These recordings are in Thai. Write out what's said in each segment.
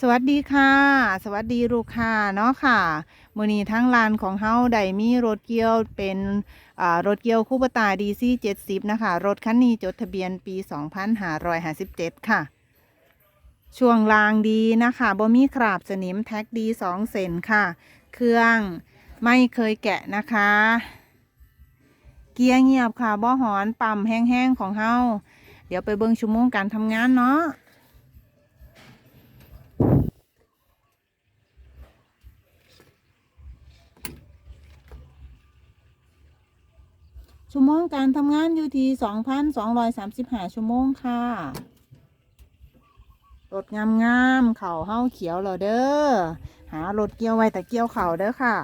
สวัสดีค่ะ สวัสดีลูกค้าเนาะค่ะมือนี้ทั้งร้านของเฮาได้มีรถเกี่ยวเป็นรถเกี่ยวคู่ปตา DC 70นะคะ รถคันนี้จดทะเบียนปี2557ค่ะ ช่วงรางดีนะคะบ่มีคราบสนิมแท็กดี2เซนค่ะ เครื่องไม่เคยแกะนะคะ เกียร์เงียบค่ะบ่หอน ปั๊มแห้งๆของเฮาเดี๋ยวไปเบิ่งชั่วโมงการทำงานเนาะ ชั่วโมงการทำงานอยู่ที่2,235ชั่วโมงค่ะรถงามงามๆเข่าเห้าเขียวเหรอเด้อ หารถเกี่ยวไว้แต่เกี่ยวเข่าเด้อค่ะ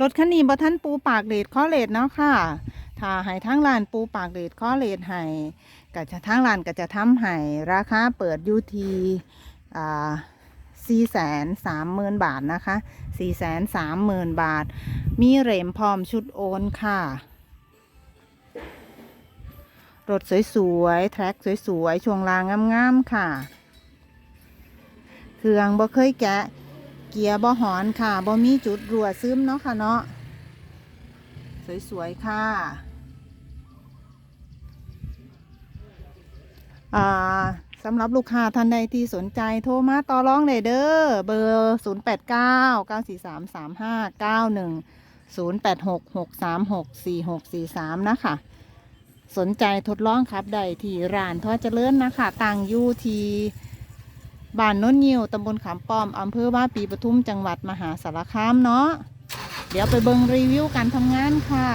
รถคันนี้บ่ท่านปูปากเลดข้อเลดเนาะค่ะ ถ้าให้ทางร้านปูปากเลดข้อเลดให้ก็จะทางร้านก็จะทำให้ราคาเปิดอยู่ที่อ่า สี่แสนสามหมื่นบาทนะคะสี่แสนสามหมื่นบาท มีเหรมพร้อมชุดโอนค่ะ รถสวยๆ แทร็กสวยๆ ช่วงล่างงามๆ ค่ะ เครื่องบ่เคยแกะ เกียร์บ่หอนค่ะบ่มีจุดรั่วซึมเนาะค่ะเนาะ สวยๆ ค่ะอ่า สำหรับลูกค้าท่านใดที่สนใจโทรมาต่อรองเลยเด้อเบอร์ 0 8 9 9 4 3 3 5 9 1 0 8 6 6 3 6 4 6 4 3 นะคะ สนใจทดลองครับได้ที่ร้านทอดเจริญนะคะตังยูทีบ้านโน้นยิวตำบลขามป้อมอำเภอว่าปีปทุมจังหวัดมหาสารคามเนาะเดี๋ยวไปเบิงรีวิวการทำงานค่ะ